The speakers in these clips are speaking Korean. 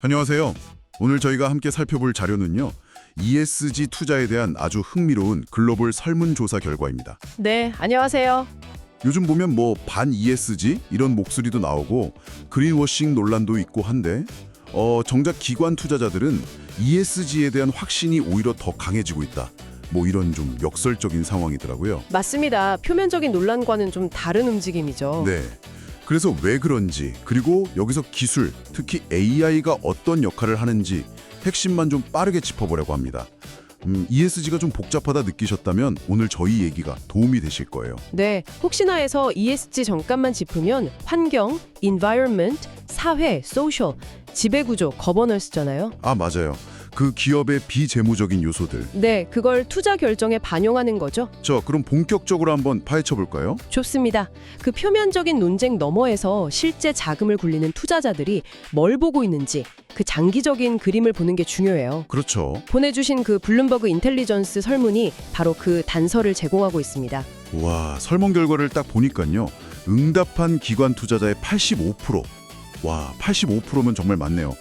안녕하세요. 오늘 저희가 함께 살펴볼 자료는요. ESG 투자에 대한 아주 흥미로운 글로벌 설문조사 결과입니다. 네, 안녕하세요. 요즘 보면 뭐 반 ESG 이런 목소리도 나오고 그린워싱 논란도 있고 한데 어, 정작 기관 투자자들은 ESG에 대한 확신이 오히려 더 강해지고 있다. 뭐 이런 좀 역설적인 상황이더라고요. 맞습니다. 표면적인 논란과는 좀 다른 움직임이죠. 네. 그래서 왜 그런지 그리고 여기서 기술, 특히 AI가 어떤 역할을 하는지 핵심만 좀 빠르게 짚어보려고 합니다. 음, ESG가 좀 복잡하다 느끼셨다면 오늘 저희 얘기가 도움이 되실 거예요. 네, 혹시나 해서 ESG 정감만 짚으면 환경, environment, 사회, social, 지배구조, 거버넌스잖아요. 아 맞아요. 그 기업의 비재무적인 요소들. 네, 그걸 투자 결정에 반영하는 거죠. 저 그럼 본격적으로 한번 파헤쳐 볼까요? 좋습니다. 그 표면적인 논쟁 너머에서 실제 자금을 굴리는 투자자들이 뭘 보고 있는지 그 장기적인 그림을 보는 게 중요해요. 그렇죠. 보내주신 그 블룸버그 인텔리전스 설문이 바로 그 단서를 제공하고 있습니다. 와 설문 결과를 딱 보니까요. 응답한 기관 투자자의 85%. 와 85%면 정말 많네요.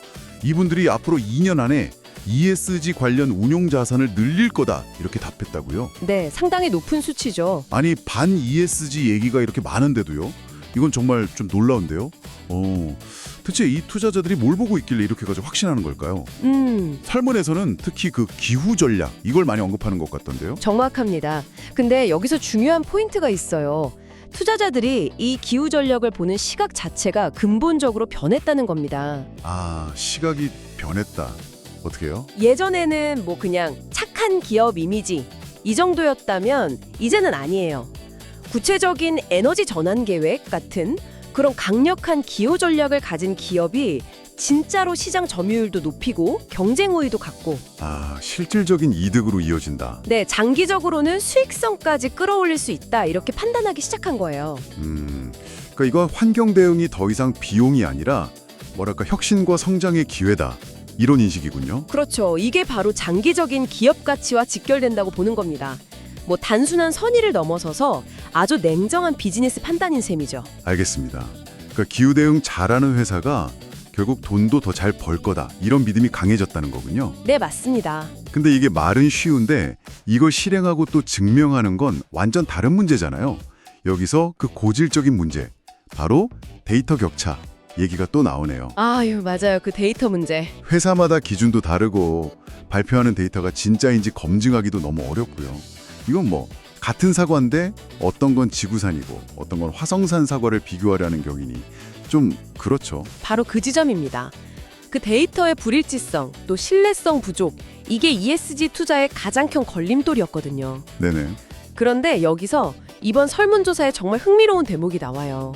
이분들이 앞으로 2년 안에 ESG 관련 운용 자산을 늘릴 거다 이렇게 답했다고요. 네, 상당히 높은 수치죠. 아니 반 ESG 얘기가 이렇게 많은데도요. 이건 정말 좀 놀라운데요. 어, 대체 이 투자자들이 뭘 보고 있길래 이렇게까지 확신하는 걸까요? 음, 설문에서는 특히 그 기후 전략 이걸 많이 언급하는 것 같던데요. 정확합니다. 근데 여기서 중요한 포인트가 있어요. 투자자들이 이 기후 전력을 보는 시각 자체가 근본적으로 변했다는 겁니다. 아 시각이 변했다. 어떻게요? 예전에는 뭐 그냥 착한 기업 이미지 이 정도였다면 이제는 아니에요. 구체적인 에너지 전환 계획 같은 그런 강력한 기후 전략을 가진 기업이 진짜로 시장 점유율도 높이고 경쟁 우위도 갖고 아 실질적인 이득으로 이어진다. 네, 장기적으로는 수익성까지 끌어올릴 수 있다 이렇게 판단하기 시작한 거예요. 음, 그러니까 이건 환경 대응이 더 이상 비용이 아니라 뭐랄까 혁신과 성장의 기회다 이런 인식이군요. 그렇죠. 이게 바로 장기적인 기업 가치와 직결된다고 보는 겁니다. 뭐 단순한 선의를 넘어서서 아주 냉정한 비즈니스 판단인 셈이죠. 알겠습니다. 그러니까 기후 대응 잘하는 회사가 결국 돈도 더 잘 벌 거다 이런 믿음이 강해졌다는 거군요. 네, 맞습니다. 근데 이게 말은 쉬운데 이걸 실행하고 또 증명하는 건 완전 다른 문제잖아요. 여기서 그 고질적인 문제 바로 데이터 격차 얘기가 또 나오네요. 아유, 맞아요. 그 데이터 문제. 회사마다 기준도 다르고 발표하는 데이터가 진짜인지 검증하기도 너무 어렵고요. 이건 뭐 같은 사과인데 어떤 건 지구산이고 어떤 건 화성산 사과를 비교하려는 경이니 좀 그렇죠. 바로 그 지점입니다. 그 데이터의 불일치성, 또 신뢰성 부족, 이게 ESG 투자의 가장 큰 걸림돌이었거든요. 네네. 그런데 여기서 이번 설문조사에 정말 흥미로운 대목이 나와요.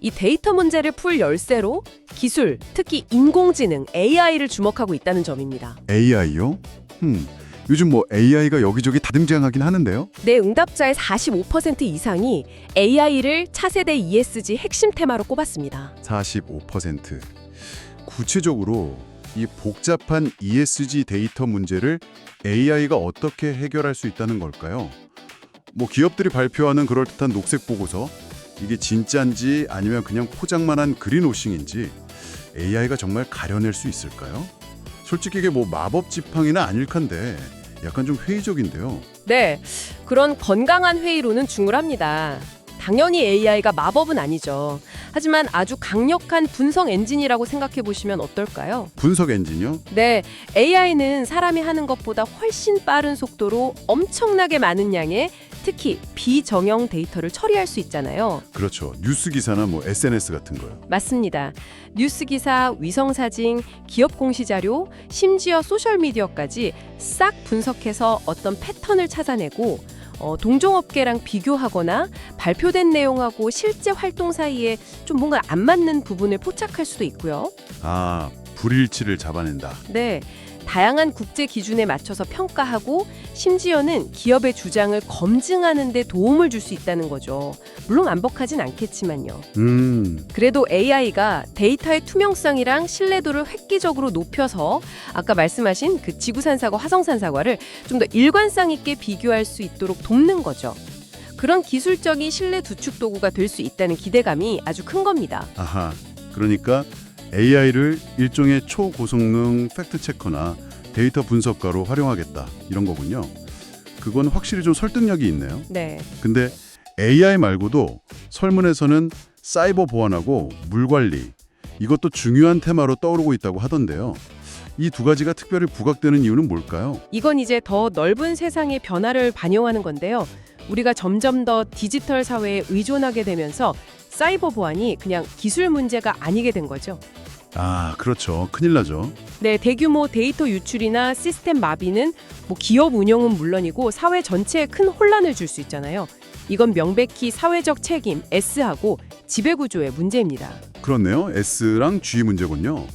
이 데이터 문제를 풀 열쇠로 기술, 특히 인공지능, AI를 주목하고 있다는 점입니다. AI요? 음, 요즘 뭐 AI가 여기저기 다등장하긴 하는데요. 내 응답자의 45% 이상이 AI를 차세대 ESG 핵심 테마로 꼽았습니다. 45%. 구체적으로 이 복잡한 ESG 데이터 문제를 AI가 어떻게 해결할 수 있다는 걸까요? 뭐 기업들이 발표하는 그럴듯한 녹색 보고서 이게 진짜인지 아니면 그냥 포장만 한 그린워싱인지 AI가 정말 가려낼 수 있을까요? 솔직히 이게 뭐 마법 지팡이는 아닐 텐데 약간 좀 회의적인데요. 네, 그런 건강한 회의로는 중을합니다. 당연히 AI가 마법은 아니죠. 하지만 아주 강력한 분석 엔진이라고 생각해 보시면 어떨까요? 분석 엔진이요? 네, AI는 사람이 하는 것보다 훨씬 빠른 속도로 엄청나게 많은 양의 특히 비정형 데이터를 처리할 수 있잖아요. 그렇죠. 뉴스 기사나 뭐 SNS 같은 거요. 맞습니다. 뉴스 기사, 위성 사진, 기업 공시 자료, 심지어 소셜 미디어까지 싹 분석해서 어떤 패턴을 찾아내고 어, 동종업계랑 비교하거나 발표된 내용하고 실제 활동 사이에 좀 뭔가 안 맞는 부분을 포착할 수도 있고요. 아, 불일치를 잡아낸다. 네. 다양한 국제 기준에 맞춰서 평가하고 심지어는 기업의 주장을 검증하는 데 도움을 줄 수 있다는 거죠. 물론 완벽하진 않겠지만요. 음, 그래도 AI가 데이터의 투명성이랑 신뢰도를 획기적으로 높여서 아까 말씀하신 그 지구산 사과, 화성산 사과를 좀 더 일관성 있게 비교할 수 있도록 돕는 거죠. 그런 기술적인 신뢰 두축 도구가 될 수 있다는 기대감이 아주 큰 겁니다. 아하. 그러니까 AI를 일종의 초고성능 팩트 체커나 데이터 분석가로 활용하겠다 이런 거군요. 그건 확실히 좀 설득력이 있네요. 네. 근데 AI 말고도 설문에서는 사이버 보안하고 물 관리 이것도 중요한 테마로 떠오르고 있다고 하던데요. 이 두 가지가 특별히 부각되는 이유는 뭘까요? 이건 이제 더 넓은 세상의 변화를 반영하는 건데요. 우리가 점점 더 디지털 사회에 의존하게 되면서 사이버 보안이 그냥 기술 문제가 아니게 된 거죠. 아, 그렇죠. 큰일 나죠. 네, 대규모 데이터 유출이나 시스템 마비는 뭐 기업 운영은 물론이고 사회 전체에 큰 혼란을 줄 수 있잖아요. 이건 명백히 사회적 책임 S하고 지배 구조의 문제입니다. 그렇네요. S랑 G 문제군요.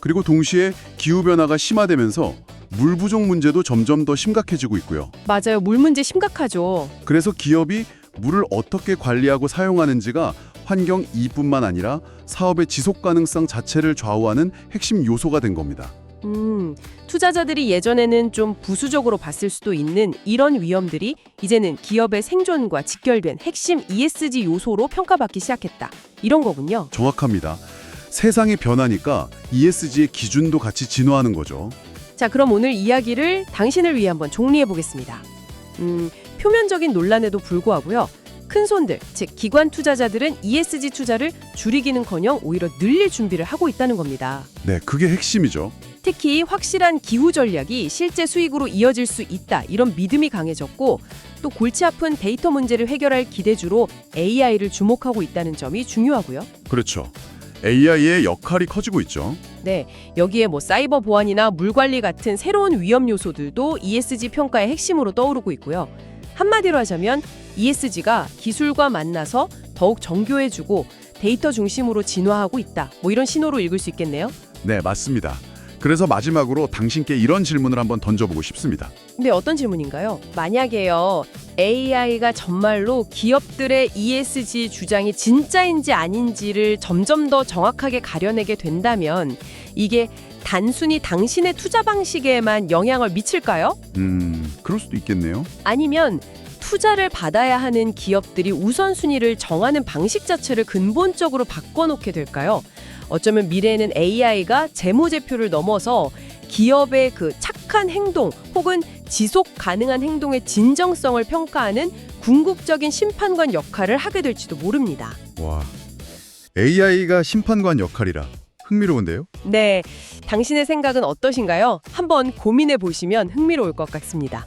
그리고 동시에 기후 변화가 심화되면서 물 부족 문제도 점점 더 심각해지고 있고요. 맞아요. 물 문제 심각하죠. 그래서 기업이 물을 어떻게 관리하고 사용하는지가 환경 이뿐만 아니라 사업의 지속 가능성 자체를 좌우하는 핵심 요소가 된 겁니다. 음, 투자자들이 예전에는 좀 부수적으로 봤을 수도 있는 이런 위험들이 이제는 기업의 생존과 직결된 핵심 ESG 요소로 평가받기 시작했다. 이런 거군요. 정확합니다. 세상이 변하니까 ESG의 기준도 같이 진화하는 거죠. 자, 그럼 오늘 이야기를 당신을 위해 한번 정리해 보겠습니다. 음, 표면적인 논란에도 불구하고요. 큰 손들, 즉 기관 투자자들은 ESG 투자를 줄이기는커녕 오히려 늘릴 준비를 하고 있다는 겁니다. 네, 그게 핵심이죠. 특히 확실한 기후 전략이 실제 수익으로 이어질 수 있다 이런 믿음이 강해졌고 또 골치 아픈 데이터 문제를 해결할 기대주로 AI를 주목하고 있다는 점이 중요하고요. 그렇죠. AI의 역할이 커지고 있죠. 네, 여기에 뭐 사이버 보안이나 물 관리 같은 새로운 위험 요소들도 ESG 평가의 핵심으로 떠오르고 있고요. 한마디로 하자면 ESG가 기술과 만나서 더욱 정교해지고 데이터 중심으로 진화하고 있다. 뭐 이런 신호로 읽을 수 있겠네요. 네, 맞습니다. 그래서 마지막으로 당신께 이런 질문을 한번 던져보고 싶습니다. 근데 어떤 질문인가요? 만약에요, AI가 정말로 기업들의 ESG 주장이 진짜인지 아닌지를 점점 더 정확하게 가려내게 된다면 이게 단순히 당신의 투자 방식에만 영향을 미칠까요? 음, 그럴 수도 있겠네요. 아니면 투자를 받아야 하는 기업들이 우선순위를 정하는 방식 자체를 근본적으로 바꿔놓게 될까요? 어쩌면 미래에는 AI가 재무제표를 넘어서 기업의 그 착한 행동 혹은 지속 가능한 행동의 진정성을 평가하는 궁극적인 심판관 역할을 하게 될지도 모릅니다. 와, AI가 심판관 역할이라 흥미로운데요? 네, 당신의 생각은 어떠신가요? 한번 고민해 보시면 흥미로울 것 같습니다.